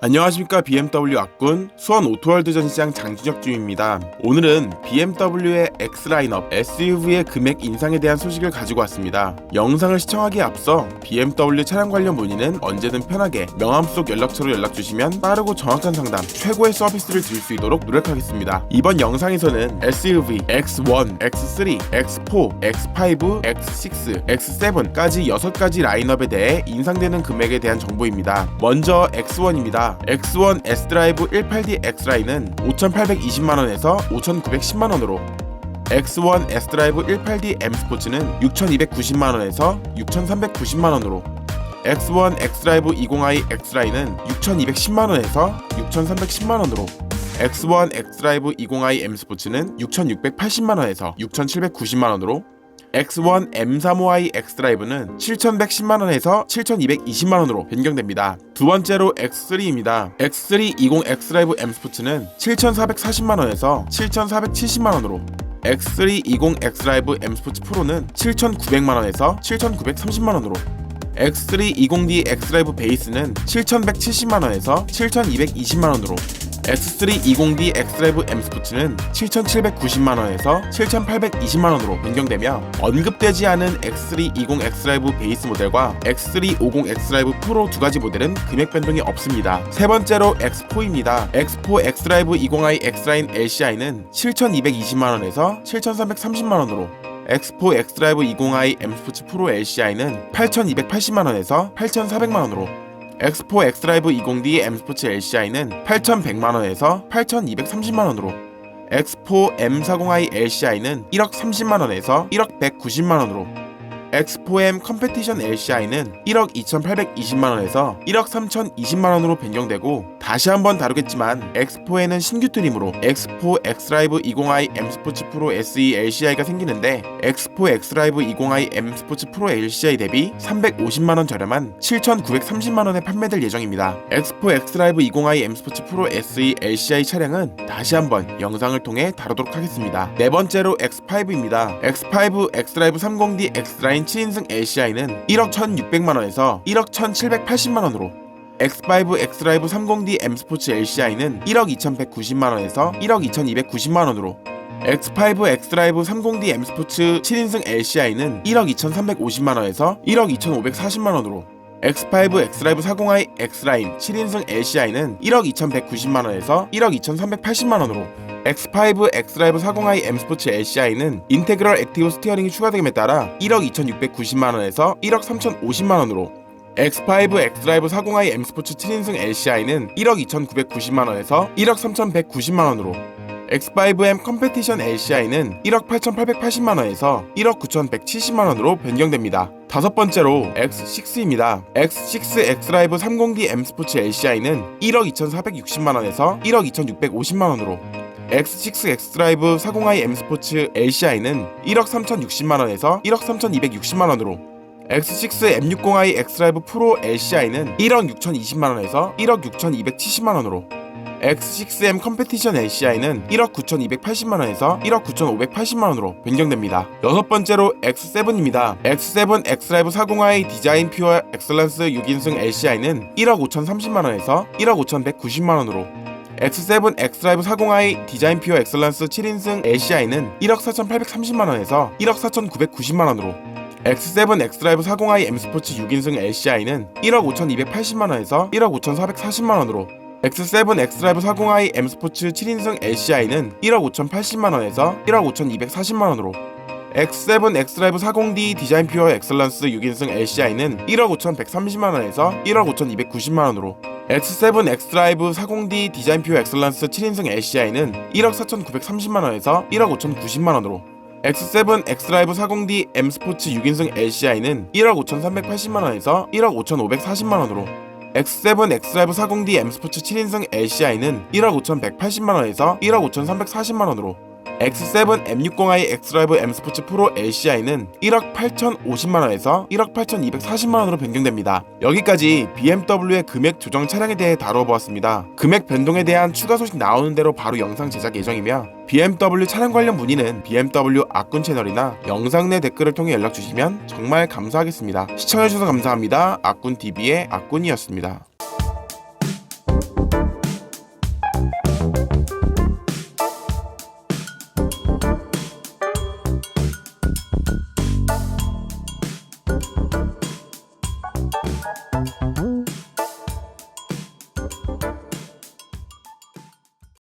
안녕하십니까 BMW 악군 수원 오토월드 전시장 장진혁 주임입니다. 오늘은 BMW의 X 라인업 SUV의 금액 인상에 대한 소식을 가지고 왔습니다. 영상을 시청하기에 앞서 BMW 차량 관련 문의는 언제든 편하게 명함 속 연락처로 연락 주시면 빠르고 정확한 상담, 최고의 서비스를 드릴 수 있도록 노력하겠습니다. 이번 영상에서는 SUV X1, X3, X4, X5, X6, X7까지 6가지 라인업에 대해 인상되는 금액에 대한 정보입니다. 먼저 X1입니다. X1 S드라이브 18D X라인은 5,820만원에서 5,910만원으로 X1 S드라이브 18D M 스포츠는 6,290만원에서 6,390만원으로 X1 X드라이브 20i X라인은 6,210만원에서 6,310만원으로 X1 X드라이브 20i M 스포츠는 6,680만원에서 6,790만원으로 X1 M35i X드라이브는 7,110만원에서 7,220만원으로 변경됩니다. 두 번째로 X3입니다. X3 20 X드라이브 M 스포츠는 7,440만원에서 7,470만원으로 X3 20 X드라이브 M 스포츠 프로는 7,900만원에서 7,930만원으로 X3 20D X드라이브 베이스는 7,170만원에서 7,220만원으로 X3 20D X드라이브 M 스포츠는 7,790만원에서 7,820만원으로 변경되며 언급되지 않은 X3 20 X드라이브 베이스 모델과 X3 50 X드라이브 프로 두 가지 모델은 금액 변동이 없습니다. 세 번째로 X4입니다. X4 X드라이브 20i X라인 LCI는 7,220만원에서 7,330만원으로 X4 X드라이브 20i M 스포츠 프로 LCI는 8,280만 원에서 8,400만 원으로 X4 X드라이브 20D M 스포츠 LCI는 8,100만원에서 8,230만원으로 X4 M40i LCI는 1억 30만원에서 1억 190만원으로 X4M 컴페티션 LCI는 1억 2,820만원에서 1억 3,020만원으로 변경되고 다시 한번 다루겠지만 X4에는 신규 트림으로 X4 X라이브 20i M 스포츠 프로 SE LCI가 생기는데 X4 X라이브 20i M 스포츠 프로 LCI 대비 350만원 저렴한 7,930만원에 판매될 예정입니다. X4 X라이브 20i M 스포츠 프로 SE LCI 차량은 다시 한번 영상을 통해 다루도록 하겠습니다. 네 번째로 X5입니다. X5 X라이브 30D X라인 7인승 LCI는 1억 1,600만원에서 1억 1,780만원으로 X5 X라이브 30D M 스포츠 LCI는 1억 2,190만원에서 1억 2,290만원으로 X5 X드라이브 30D M 스포츠 7인승 LCI는 1억 2,350만원에서 1억 2,540만원으로 X5 X드라이브 40i X라인 7인승 LCI는 1억 2,190만원에서 1억 2,380만원으로 X5 X드라이브 40i M 스포츠 LCI는 인테그럴 액티브 스티어링이 추가됨에 따라 1억 2,690만원에서 1억 3,050만원으로 X5 X드라이브 40i M 스포츠 7인승 LCI는 1억 2,990만원에서 1억 3,190만원으로 X5M 컴페티션 LCI는 1억 8,880만원에서 1억 9,170만원으로 변경됩니다. 다섯 번째로 X6입니다. X6 X라이브 30D M 스포츠 LCI는 1억 2,460만원에서 1억 2,650만원으로 X6 X드라이브 40i M 스포츠 LCI는 1억 3,060만원에서 1억 3,260만원으로 X6 M60i X드라이브 프로 LCI는 1억 6,020만원에서 1억 6,270만원으로 X6M 컴페티션 LCI는 1억 9,280만원에서 1억 9,580만원으로 변경됩니다. 여섯 번째로 X7입니다. X7 X라이브 40i 디자인 퓨어 엑셀런스 6인승 LCI는 1억 5,030만원에서 1억 5,190만원으로 X7 X라이브 40i 디자인 퓨어 엑셀런스 7인승 LCI는 1억 4,830만원에서 1억 4,990만원으로 X7 X드라이브 40i M 스포츠 6인승 LCI는 1억 5,280만원에서 1억 5,440만원으로 X7 X드라이브 40i M 스포츠 7인승 LCI는 1억 5,080만원에서 1억 5,240만원으로 X7 X드라이브 40D 디자인 퓨어 엑셀런스 6인승 LCI는 1억 5,130만원에서 1억 5,290만원으로 X7 X드라이브 40D 디자인 퓨어 엑셀런스 7인승 LCI는 1억 4,930만원에서 1억 5,090만원으로 X7 X드라이브 40D M 스포츠 6인승 LCI는 1억 5,380만원에서 1억 5,540만원으로 X7 X드라이브 40D M 스포츠 7인승 LCI는 1억 5,180만원에서 1억 5,340만원으로 X7 M60i X드라이브 M 스포츠 프로 LCI는 1억 8,050만원에서 1억 8,240만원으로 변경됩니다. 여기까지 BMW의 금액 조정 차량에 대해 다뤄보았습니다. 금액 변동에 대한 추가 소식 나오는 대로 바로 영상 제작 예정이며 BMW 차량 관련 문의는 BMW 악군 채널이나 영상 내 댓글을 통해 연락 주시면 정말 감사하겠습니다. 시청해주셔서 감사합니다. 악군TV의 악군이었습니다.